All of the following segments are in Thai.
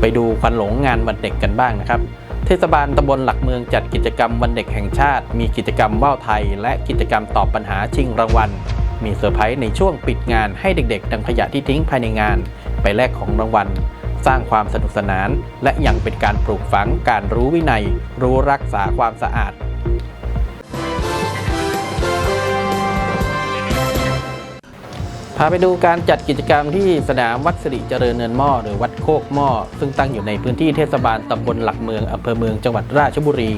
ไปดูควันหลงงานวันเด็กกันบ้างนะครับ เทศบาลตำบลหลักเมืองจัดกิจกรรมวันเด็กแห่งชาติ มีกิจกรรมว่าวไทย และกิจกรรมตอบปัญหาชิงรางวัล มีเซอร์ไพรส์ในช่วงปิดงานให้เด็กๆนำขยะที่ทิ้งภายในงาน ไปแลกของรางวัล สร้างความสนุกสนาน และยังเป็นการปลูกฝังการรู้วินัย รู้รักษาความสะอาดาไปดูการจัดกิจกรรมที่สนามวัดสิริเจริญเนินหม้อหรือวัดโคกหม้อซึ่งตั้งอยู่ในพื้นที่เทศบาลตำบลหลักเมืองอำเภอเมืองจังหวัดราชบุรี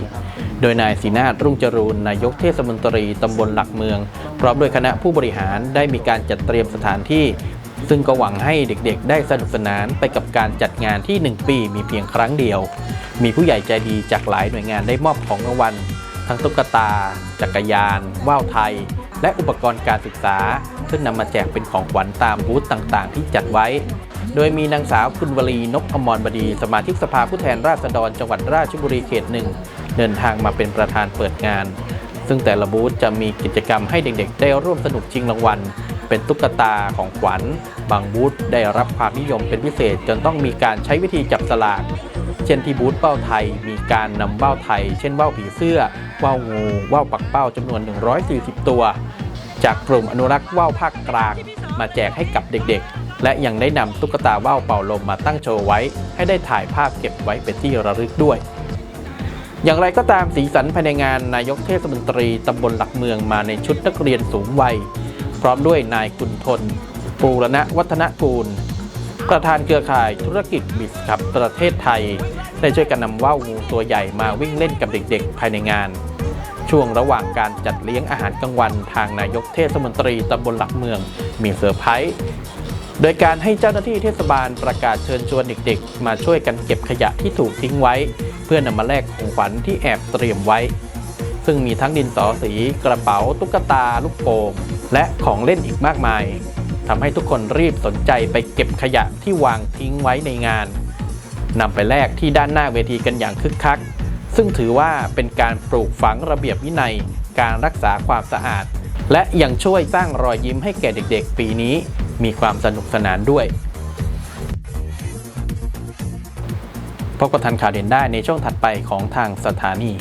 โดยนายศรีนาถรุ่งจรูนนายกเทศมนตรีตำบลหลักเมือง พร้อมด้วยคณะผู้บริหารได้มีการจัดเตรียมสถานที่ ซึ่งก็หวังให้เด็กๆ ได้สนุกสนานไปกับการจัดงานที่ 1 ปีมีเพียงครั้งเดียว มีผู้ใหญ่ใจดีจากหลายหน่วยงานได้มอบของรางวัลทั้งตุ๊กตา จักรยาน ว่าวไทย และอุปกรณ์การศึกษา ซึ่งนำมาแจกเป็นของขวัญตามบูธต่างๆ ที่จัดไว้ โดยมีนางสาวคุณวลีนพอมรบดี สมาชิกสภาผู้แทนราษฎรจังหวัดราชบุรีเขตหนึ่งเดินทางมาเป็นประธานเปิดงาน ซึ่งแต่ละบูธจะมีกิจกรรมให้เด็กๆ ได้ร่วมสนุกชิงรางวัล เป็นตุ๊กตาของขวัญ บางบูธได้รับความนิยมเป็นพิเศษจนต้องมีการใช้วิธีจับสลาก เช่นที่บูธเป้าไทย มีการนำเป้าไทย เช่นว่าวผีเสื้อว่าวงูว่าวปักเป้าจำนวน 140 ตัว จากกลุ่มอนุรักษ์ว่าวภาคกลาง มาแจกให้กับเด็กๆ และยังได้นำตุ๊กตาว่าวเป่าลมมาตั้งโชว์ไว้ ให้ได้ถ่ายภาพเก็บไว้เป็นที่ระลึกด้วยอย่างไรก็ตามสีสันภายในงานนายกเทศมนตรีตำบลหลักเมืองมาในชุดนักเรียนสูงวัย พร้อมด้วยนายกุลทนปูรณะวัฒนกูล ประธานเครือข่ายธุรกิจบิสครับประเทศไทย ได้ช่วยกันนำว่าวตัวใหญ่มาวิ่งเล่นกับเด็กๆ ภายในงาน ช่วงระหว่างการจัดเลี้ยงอาหารกลางวันทางนายกเทศมนตรีตำบลหลักเมือง มีเซอร์ไพรส์โดยการให้เจ้าหน้าที่เทศบาลประกาศเชิญชวนเด็กๆ มาช่วยกันเก็บขยะที่ถูกทิ้งไว้ เพื่อนำมาแลกของขวัญที่แอบเตรียมไว้ ซึ่งมีทั้งดินสอสีกระเป๋าตุ๊กตาลูกโป่งและของเล่นอีกมากมาย ทำให้ทุกคนรีบสนใจไปเก็บขยะที่วางทิ้งไว้ในงานนำไปแลกที่ด้านหน้าเวทีกันอย่างคึกคัก ซึ่งถือว่าเป็นการปลูกฝังระเบียบวินัย การรักษาความสะอาด และยังช่วยสร้างรอยยิ้มให้แก่เด็กๆ ปีนี้มีความสนุกสนานด้วยพบกับทันข่าวเด่นได้ในช่วงถัดไปของทางสถานี